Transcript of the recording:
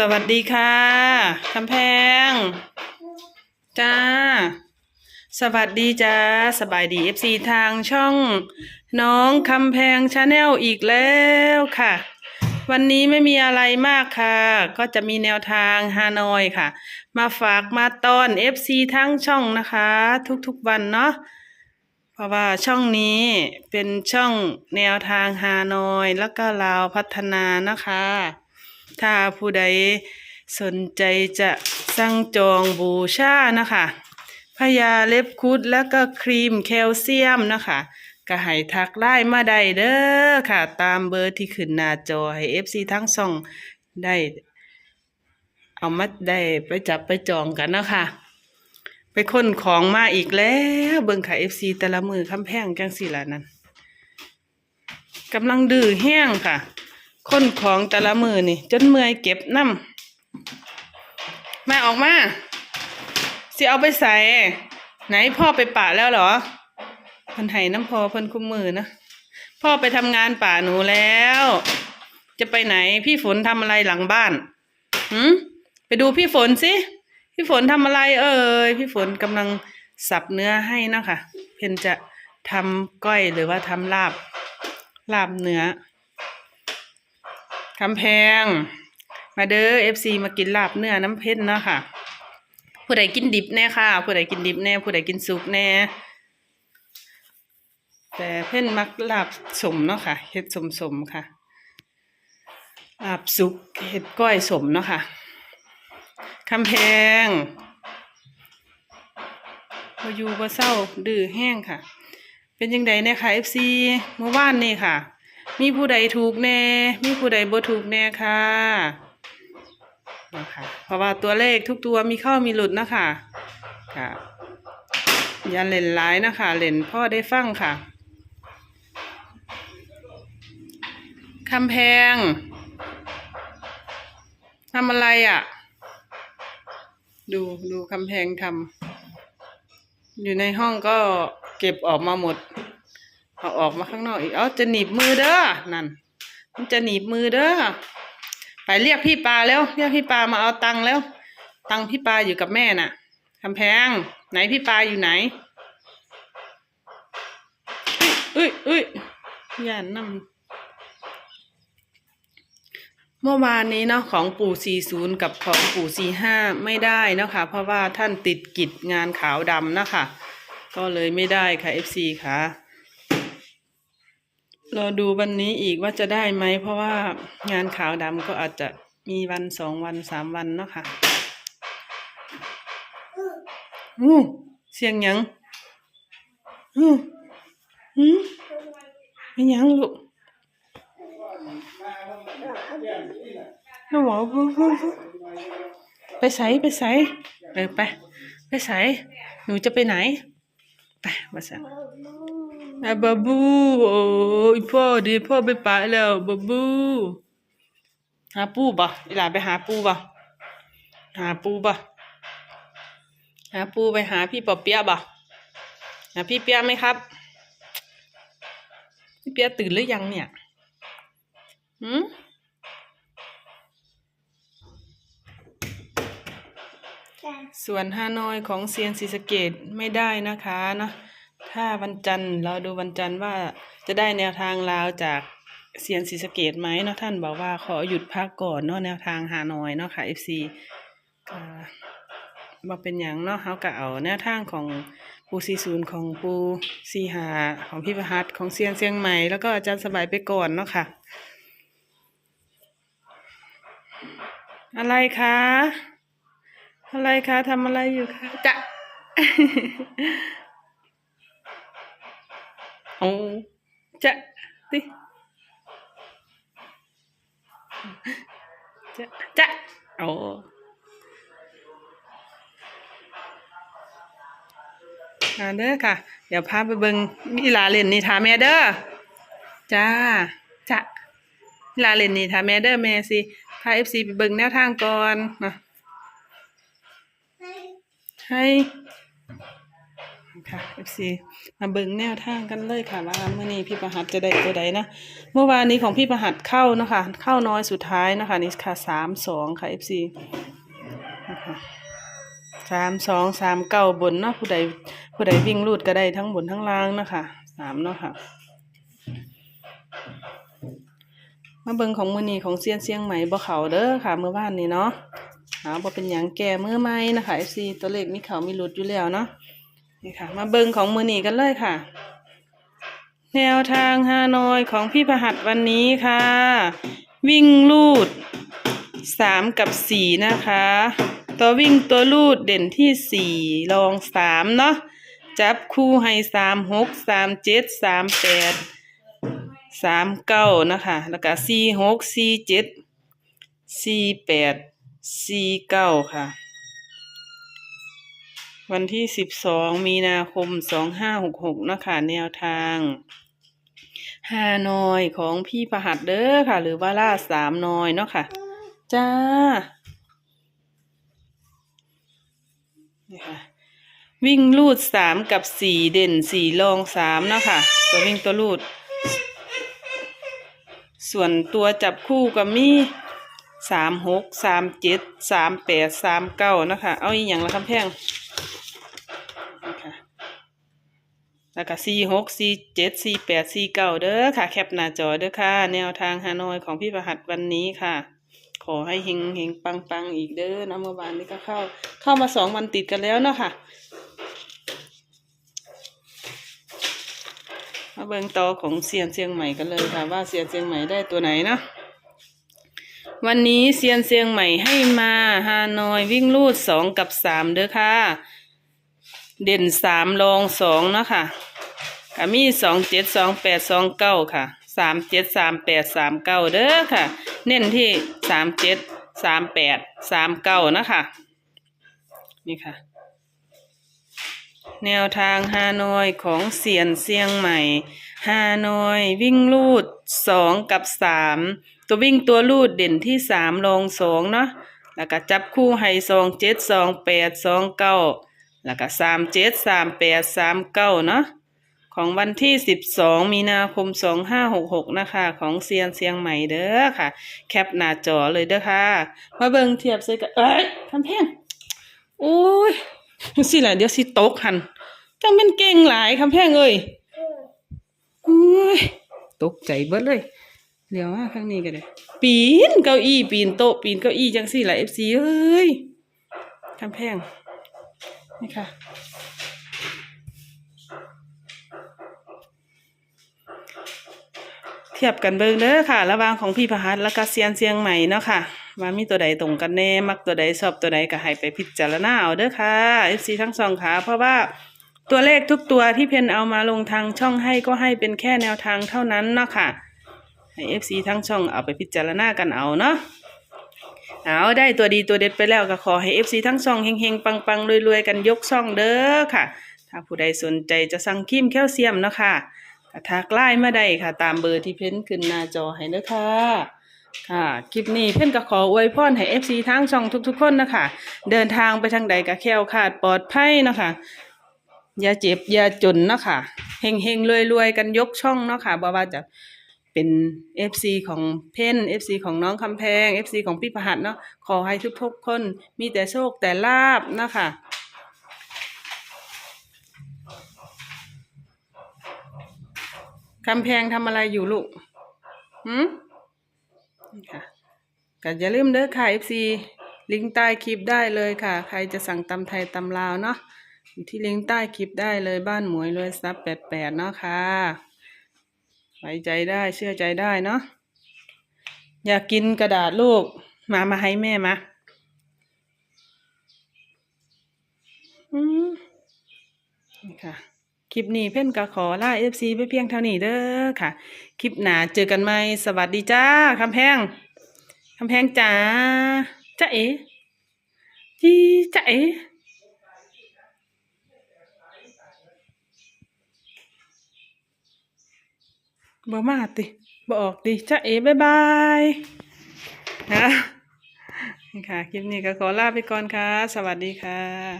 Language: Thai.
สวัสดีค่ะคำแพง จ้า สวัสดีจ้า สบายดีเอฟซีทางช่อง น้องคำแพงชาแนลอีกแล้วค่ะ วันนี้ไม่มีอะไรมากค่ะ ก็จะมีแนวทางฮานอยค่ะ มาฝากมาตอน FC ทั้งช่องนะคะ ทุกๆวันเนาะเพราะว่าช่องนี้เป็นช่องแนวทางฮานอย แล้วก็ลาวพัฒนานะคะ ถ้าผู้ใดสนใจจะสั่งจองบูชานะคะพยาเล็บคุดแล้วก็ครีมแคลเซียมนะคะก็ให้ทักไล่มาได้เด้อค่ะ ตามเบอร์ที่ขึ้นหน้าจอให้ FC ทั้งสองได้ เอามาได้ไปจับไปจองกันนะคะไปค้นของมาอีกแล้ว เบิ่งค่ะ FC แต่ละมือคำแพงจังสี่ละนั่นกำลังดื้อแห้งค่ะ ค้นของแต่ละมือนี่ จนเมื่อยเก็บน้ำมาออกมาสิเอาไปใส่ ไหนพ่อไปป่าแล้วเหรอเพิ่นให้น้ำพอเพิ่นคุมมือนะพ่อไปทำงานป่าหนูแล้ว จะไปไหนพี่ฝนทำอะไรหลังบ้านหืมไปดูพี่ฝนสิพี่ฝนทำอะไร เอ่ยพี่ฝนกำลังสับเนื้อให้นะคะเพนจะทำก้อยหรือว่าทำลาบลาบเนื้อ คำแพง มาเด้อเอฟซีมากินลาบเนื้อน้ำเพชรเนาะค่ะ ผู้ใดกินดิบแน่ค่ะ ผู้ใดกินดิบแน่ ผู้ใดกินสุกแน่ แต่เพ่นมักลาบสมเนาะค่ะเฮ็ดสมสมค่ะลาบสุกเฮ็ดก้อยสมเนาะค่ะคำแพงพออยู่บ่เศร้าดื้อแห้งค่ะ เป็นยังไงเนี่ยค่ะ FC เมื่อวานนี่ค่ะ มีผู้ใดถูกแน่ มีผู้ใดบ่ถูกแน่ค่ะนะคะเพราะว่าตัวเลขทุกตัวมีเข้ามีหลุดนะคะค่ะอย่าเล่นร้ายนะคะเล่นพ่อได้ฟังค่ะคำแพงทำอะไรอะ ดูดูคำแพงทำอยู่ในห้องก็เก็บออกมาหมด เอาออกมาข้างนอกอีก เอาจะหนีบมือเด้อ นั่น มันจะหนีบมือเด้อ ไปเรียกพี่ปลาแล้ว เรียกพี่ปลามาเอาตังค์แล้ว ตังค์พี่ปลาอยู่กับแม่น่ะคำแพง ไหนพี่ปลาอยู่ไหนเอ้ยอ้ยเอ้ยอย่านำเมื่อวานนี้เนาะของปู่ 40 กับของปู่ 45 ไม่ได้เนาะค่ะเพราะว่าท่านติดกิจงานขาวดำนะคะ ก็เลยไม่ได้ค่ะ FC ค่ะ รอดูวันนี้อีกว่าจะได้ไหม เพราะว่างานขาวดำก็อาจจะมีวันสองวันสามวันเนาะค่ะอู้เสียงยังอู้หืมเป็นหยังลูกน้าหมอบูบูบูไปใส่ไปใส่เออไป ไปใส่หนูจะไปไหน ไปมาใส่อะบาบู โอ้ยพ่อดีพ่อไปป่าแล้วบาบู หาปูบ่อีหลานไปหาปูบ่หาปูบ่หาปูไปหาพี่ปอเปียะบ่หาพี่เปียะไหมครับ พี่เปียะตื่นหรือยังเนี่ย หืม ส่วนฮานอยของเซียนศรีสะเกดไม่ได้นะคะเนาะถ้าวันจันทร์เราดูวันจันทร์ว่าจะได้แนวทางลาวจากเซียนศรีสะเกดไหมเนาะท่านบอกว่าขอหยุดพักก่อนเนาะแนวทางฮานอยเนาะค่ะ FC ก็มาเป็นอย่างเนาะเขาก็เอาแนวทางของปูซีศูนย์ของปูซีหาของพี่ประหัตของเซียนเซียงใหม่แล้วก็อาจารย์สบายไปก่อนเนาะค่ะ อะไรคะ อะไรคะทำอะไรอยู่คะจะโอ้จะดิจะจะโอ้มาเด้อค่ะ เดี๋ยวพาไปเบิงอีหลาเล่นนี่ทาแม่เด้อจ้าจ้ะอีหลาเล่นนี่ทาแม่เด้อแม่สิพาเอฟซีไปเบิงแนวทางก่อนม ให้ค่ะ FC มาเบิ่งแนวทางกันเลยค่ะว่าเมื่อนี้พี่ประหัตจะได้ตัวใดนะ เมื่อวานนี้ของพี่ประหัตเข้านะคะ เข้าน้อยสุดท้ายนะคะนี่ค่ะสามสองค่ะ FC นะคะสามสองสามเก้าบนเนาะผู้ใดผู้ใดวิ่งรูดก็ได้ทั้งบนทั้งล่างนะคะสามเนาะค่ะ มาเบิ่งของมือนีของเซียนเสียงใหม่บ่เขาเด้อค่ะ เมื่อวานนี้เนาะ เอาบ่เป็นหยังแก่มือใหม่นะคะ FC ตัวเลขมีเขามีหลุดอยู่แล้วเนาะนี่ค่ะ มาเบิ่งของมือหนีกันเลยค่ะ แนวทางฮานอยของพี่พหัสวันนี้ค่ะ วิ่งลูดสามกับสี่นะคะ ตัววิ่งตัวลูดเด่นที่สี่รองสามเนาะจับคู่ให้สามหกสามเจ็ดสามแปดสามเก้านะคะ แล้วก็สี่หกสี่เจ็ดสี่แปด สี่เก้าค่ะ วันที่สิบสองมีนาคมสองห้าหกหกนะคะแนวทางฮานอยของพี่ประหัดเด้อค่ะ หรือว่าล่าสามนอยเนาะค่ะ จ้านี่ค่ะวิ่งลูดสามกับสี่เด่นสี่รองสามเนาะค่ะตัววิ่งตัวลูด ส่วนตัวจับคู่ก็มี สามหกสามเจ็ดสามแปดสามเก้านะคะเอาอีกอย่างละคำแพงนะคะแล้วก็สี่หกสี่เจ็ดสี่แปดสี่เก้าเด้อค่ะ แคปหน้าจอเด้อค่ะ แนวทางฮานอยของพี่ประหัสวันนี้ค่ะ ขอให้เฮงเฮงปังปังอีกเด้อนะเมื่อวานนี้ก็เข้า เข้ามาสองวันติดกันแล้วเนาะค่ะ มาเบิ่งต่อของเซียนเชียงใหม่กันเลยค่ะ ว่าเซียนเชียงใหม่ได้ตัวไหนนะ วันนี้เซียนเชียงใหม่ให้มาฮานอยวิ่งลูดสองกับสามเด้อค่ะ เด่นสามรองสองเนาะค่ะก็มีสองเจ็ดสองแปดสองเก้าค่ะสามเจ็ดสามแปดสามเก้าเด้อค่ะ เน้นที่สามเจ็ดสามแปดสามเก้านะคะนี่ค่ะ แนวทางฮานอยของเสียนเสียงใหม่ฮานอยวิ่งลูดสองกับสาม ตัววิ่งตัวลูดเด่นที่สามลงสองเนาะแล้วก็จับคู่ให้สองเจ็ดสองแปดสองเก้าแล้วก็สามเจ็ดสามแปดสามเก้าเนาะของวันที่สิบสองมีนาคมสองห้าหกหกนะคะ ของเซียนเสียงใหม่เด้อค่ะ แคปหน้าจอเลยเด้อค่ะ มาเบิ่งเทียบใส่กันเอ้ยคำแพงโอ้ยสิแหละเดี๋ยวสิตกหันจังเป็นเก่งหลายคำแพงเอ้ยโอ้ยตกใจเบิดเลย เดี๋ยวมาข้างนี้กันเลยปีนเก้าอี้ปีนโต๊ะปีนเก้าอี้จังสี่หลายเอฟซีเอ้ยคำแพงนี่ค่ะ เทียบกันเบิ่งเด้อค่ะ ระหว่างของพี่พหัสและก็เซียนเซียงใหม่เนาะค่ะว่ามีตัวใดตรงกันแน่ มักตัวใดชอบตัวใดก็ให้ไปพิจารณาเอาเด้อค่ะ FC ทั้งสองขาเพราะว่าตัวเลขทุกตัวที่เพนเอามาลงทางช่องให้ก็ให้เป็นแค่แนวทางเท่านั้นเนาะค่ะ ให้ FC ทั้งช่องเอาไปพิจารณากันเอาเนาะเอาได้ตัวดีตัวเด็ดไปแล้วก็ขอให้ FC ทั้งช่องเฮงๆ ปังๆรวยๆ กันยกช่องเด้อค่ะ ถ้าผู้ใดสนใจจะสั่งครีมแคลเซียมเนาะค่ะก็ทักไลน์มาได้ค่ะ ตามเบอร์ที่เพ้นขึ้นหน้าจอให้เด้อค่ะค่ะ คลิปนี้เพื่อนก็ขออวยพรให้ FC ทั้งช่องทุกๆ คนนะคะ เดินทางไปทางใดก็แค้วคลาดปลอดภัยนะคะอย่าเจ็บอย่าจนเนาะค่ะเฮงเฮงรวยรวยๆกันยกช่องเนาะค่ะบ่ว่าจะ เป็น FC ของเพ่น FC ของน้องคำแพง FC ของพี่ประหัสเนาะขอให้ทุกๆคนมีแต่โชคแต่ลาบนะคะคำแพงทำอะไรอยู่ลูกหืมค่ะก็อย่าลืมเด้อค่ะ FC ลิงก์ใต้คลิปได้เลยค่ะ ใครจะสั่งตำไทยตำลาวเนาะอยู่ที่ลิงก์ใต้คลิปได้เลยบ้านหมวยรวยซับแปดแปดเนาะค่ะ ไว้ใจได้เชื่อใจได้เนาะอยากกินกระดาษลูกมามาให้แม่มาอืมนี่ค่ะคลิปนี้เพื่อนก็ขอลาเอฟซีไปเพียงเท่านี้เด้อค่ะ คลิปหน้าเจอกันไหมสวัสดีจ้าคำแพงคำแพงจ๋าจ้าเอ๋จีจ้าเอ๋ บ่มาติบ่ออกดิจ้าเอ๋บายบายนะนี่ค่ะ คลิปนี้ก็ขอลาไปก่อนค่ะ สวัสดีค่ะ